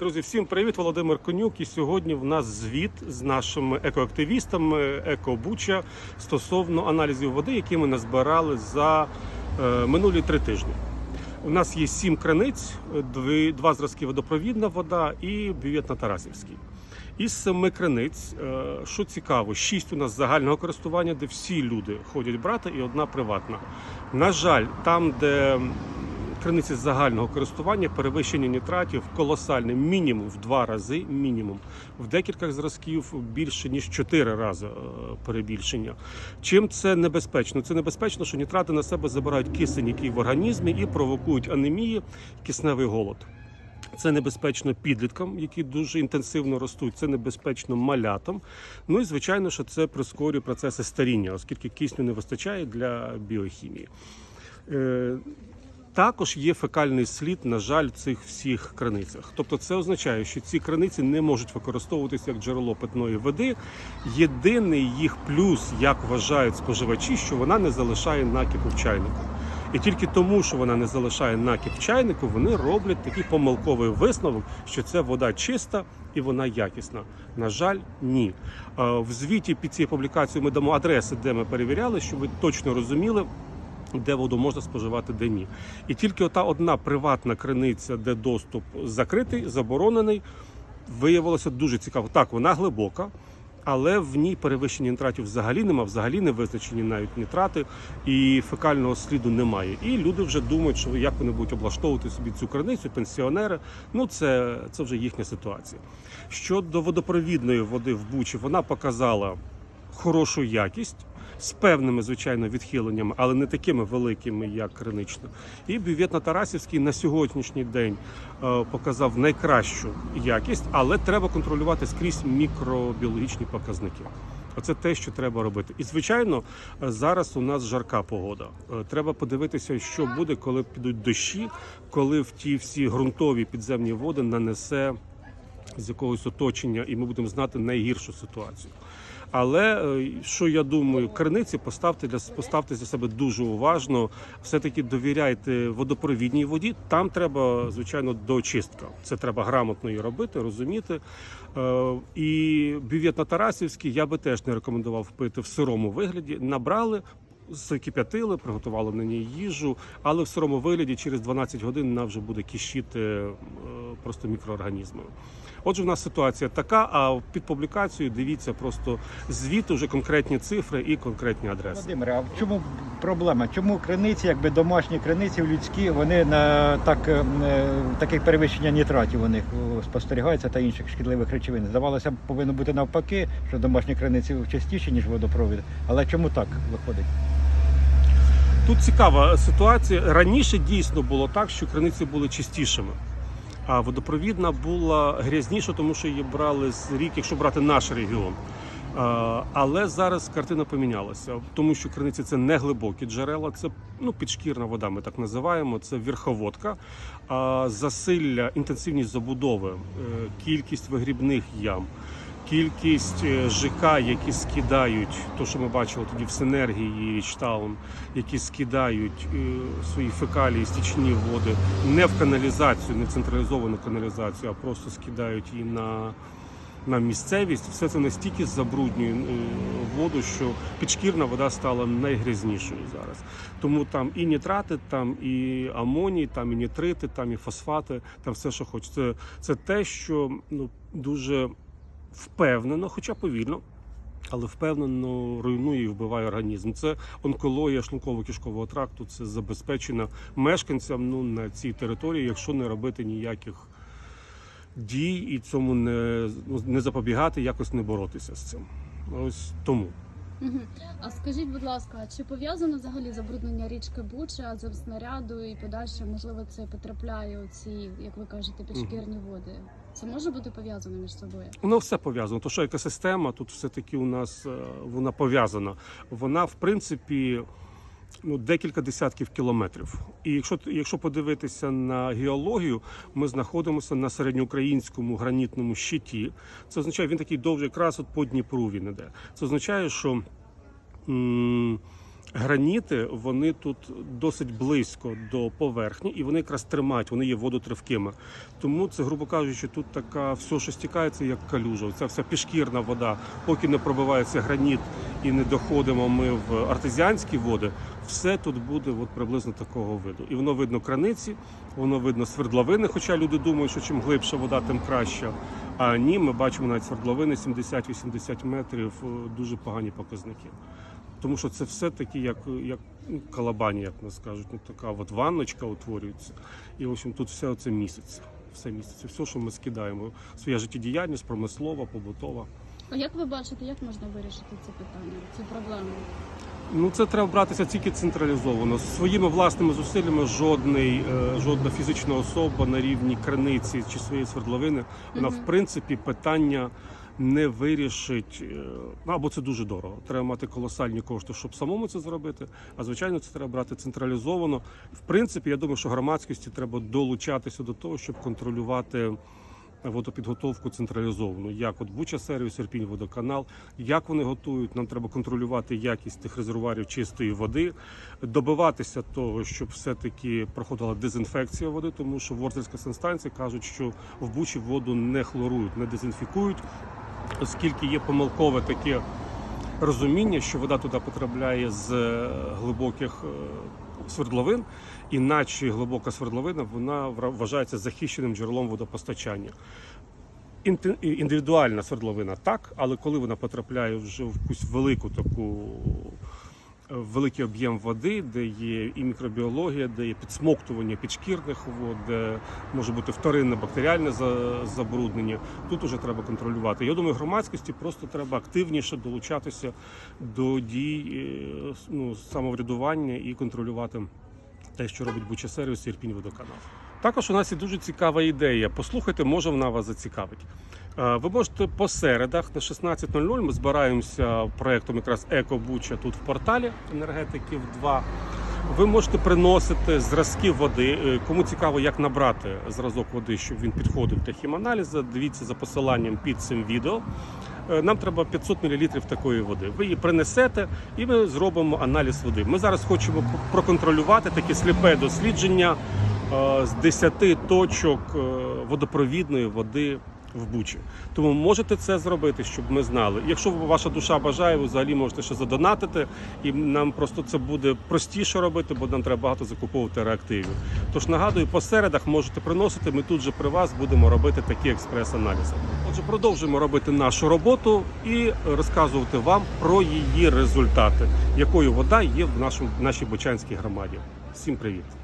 Друзі, всім привіт, Володимир Конюк. І сьогодні в нас звіт з нашими екоактивістами Екобуча стосовно аналізів води, які ми назбирали за е, минулі три тижні. У нас є сім краниць, дві, два зразки водопровідна вода і бювет на Тарасівській. Із семи криниць, е, що цікаво, шість у нас загального користування, де всі люди ходять брати, і одна приватна. На жаль, там, де криниці загального користування, перевищення нітратів колосальне, мінімум в два рази, мінімум. В декількох зразків більше ніж чотири рази е, перебільшення. Чим це небезпечно? Це небезпечно, що нітрати на себе забирають кисень, який в організмі, і провокують анемії, кисневий голод. Це небезпечно підліткам, які дуже інтенсивно ростуть. Це небезпечно малятам. Ну і звичайно, що це прискорює процеси старіння, оскільки кисню не вистачає для біохімії. Також є фекальний слід, на жаль, в цих всіх краницях. Тобто, це означає, що ці краниці не можуть використовуватися як джерело питної води. Єдиний їх плюс, як вважають споживачі, що вона не залишає накипу в чайнику. І тільки тому, що вона не залишає накіп чайнику, вони роблять такий помилковий висновок, що це вода чиста і вона якісна. На жаль, ні. Е, В звіті під цією публікацією ми дамо адреси, де ми перевіряли, щоб ви точно розуміли. Де воду можна споживати, де ні. І тільки ота одна приватна криниця, де доступ закритий, заборонений, виявилося дуже цікаво. Так, вона глибока, але в ній перевищення нітратів взагалі нема, взагалі не визначені навіть нітрати, і фекального сліду немає. І люди вже думають, що як вони будуть облаштовувати собі цю криницю, пенсіонери. Ну це, це вже їхня ситуація. Щодо водопровідної води в Бучі, вона показала хорошу якість. З певними, звичайно, відхиленнями, але не такими великими, як кринична. І бювет на Тарасівській на сьогоднішній день е, показав найкращу якість, але треба контролювати скрізь мікробіологічні показники. Оце те, що треба робити. І звичайно, зараз у нас жарка погода. Е, Треба подивитися, що буде, коли підуть дощі, коли в ті всі ґрунтові підземні води нанесе з якогось оточення, і ми будемо знати найгіршу ситуацію. Але е, що я думаю, криниці поставте для поставте для себе дуже уважно. Все таки довіряйте водопровідній воді. Там треба звичайно доочистка. Це треба грамотно її робити, розуміти. Е, І бювет на Тарасівській я би теж не рекомендував пити в сирому вигляді. Набрали. Закип'ятили, приготували на ній їжу, але в сирому вигляді через 12 годин вона вже буде кишіти просто мікроорганізмами. Отже, в нас ситуація така. А під публікацією дивіться просто звіт, уже конкретні цифри і конкретні адреси. Володимире, а в чому проблема? Чому криниці, якби домашні криниці людські, вони на так, е, таких перевищення нітратів у них о, спостерігаються та інших шкідливих речовин? Здавалося б, повинно бути навпаки, що домашні криниці частіші, ніж водопровід. Але чому так виходить? Тут цікава ситуація. Раніше дійсно було так, що криниці були чистішими. А водопровідна була грязніша, тому що її брали з рік, якщо брати наш регіон. Але зараз картина помінялася, тому що криниці це не глибокі джерела, це ну підшкірна вода. Ми так називаємо. Це верховодка. Засилля, інтенсивність забудови, е, кількість вигрібних ям. Кількість е, ЖК, які скидають, то що ми бачили тоді в синергії Річтаун, які скидають е, свої фекалії, стічні води не в каналізацію, не в централізовану каналізацію, а просто скидають її на, на місцевість. Все це настільки забруднює е, воду, що підшкірна вода стала найгрязнішою зараз. Тому там і нітрати, там і амоній, там і нітрити, там і фосфати, там все, що хоче. Це, це те, що ну дуже впевнено, хоча повільно. Але впевнено руйнує і вбиває організм. Це онкологія шлунково-кишкового тракту. Це забезпечено мешканцям ну, на цій території, якщо не робити ніяких дій і цьому не, ну, не запобігати, якось не боротися з цим. Ось тому. А скажіть, будь ласка, чи пов'язано взагалі забруднення річки Буча з снаряду і подальше, можливо, це потрапляє у ці, як ви кажете, підшкірні води? Це може бути пов'язано між собою? Воно все пов'язано. То що екосистема тут все-таки у нас е, вона пов'язана. Вона, в принципі, ну, декілька десятків кілометрів. І якщо, якщо подивитися на геологію, ми знаходимося на середньоукраїнському гранітному щиті. Це означає, він такий довгий якраз от по Дніпру він іде. Це означає, що. м, Граніти вони тут досить близько до поверхні, і вони якраз тримають, вони є водотривкими. Тому це, грубо кажучи, тут така все, що стікається, як калюжа. Ця вся пішкірна вода, поки не пробивається граніт і не доходимо ми в артезіанські води, все тут буде от приблизно такого виду. І воно видно краниці, воно видно свердловини, хоча люди думають, що чим глибша вода, тим краще. А ні, ми бачимо навіть свердловини 70-80 метрів, е, дуже погані показники. Тому що це все таки як, як ну, калабані, як нас кажуть, ну така от ванночка утворюється. І в общем тут все це місяць. Все місяць. Все, що ми скидаємо. Своя життєдіяльність, промислова, побутова. А як ви бачите, як можна вирішити це питання, цю проблему? Ну це треба братися тільки централізовано. Своїми власними зусиллями жодний, е, жодна фізична особа на рівні криниці чи своєї свердловини, вона в принципі питання не вирішить. е, або це дуже дорого. Треба мати колосальні кошти, щоб самому це зробити. А звичайно, це треба брати централізовано. В принципі, я думаю, що громадськості треба долучатися до того, щоб контролювати. Водопідготовку централізовану, як от Буча сервіс, Ірпінь водоканал, як вони готують. Нам треба контролювати якість тих резервуарів чистої води, добиватися того, щоб все-таки проходила дезінфекція води, тому що Ворзельська санстанція кажуть, що в Бучі воду не хлорують, не дезінфікують, оскільки є помилкове таке розуміння, що вода туди потрапляє з е, глибоких е, свердловин, іначе глибока свердловина вона вважається захищеним джерелом водопостачання. Індивідуальна свердловина так, але коли вона потрапляє вже в якусь велику таку великий об'єм води, де є і мікробіологія, де є підсмоктування підшкірних вод, де може бути вторинне бактеріальне забруднення. Тут уже треба контролювати. Я думаю, громадськості просто треба активніше долучатися до дій е, ну, самоврядування і контролювати те, що робить Буча сервіс Ірпінь водоканал. Також у нас є дуже цікава ідея. Послухайте, може вона вас зацікавить. Е, Ви можете по середах на 16.00 ми збираємося проєктом якраз Еко Буча тут в порталі енергетиків 2. Ви можете приносити зразки води. Е, Кому цікаво, як набрати зразок води, щоб він підходив для хіманалізу, дивіться за посиланням під цим відео. Е, Нам треба 500 мл такої води. Ви її принесете і ми зробимо аналіз води. Ми зараз хочемо проконтролювати таке сліпе дослідження з 10 точок е, водопровідної води в Бучі. Тому можете це зробити, щоб ми знали. Якщо ваша душа бажає, ви взагалі можете ще задонатити, і нам просто це буде простіше робити, бо нам треба багато закуповувати реактивів. Тож нагадую, по середах можете приносити. Ми тут же при вас будемо робити такі експрес-аналізи. Отже, продовжуємо робити нашу роботу і розказувати вам про її результати, якою вода є в нашому в нашій Бочанській громаді. Всім привіт!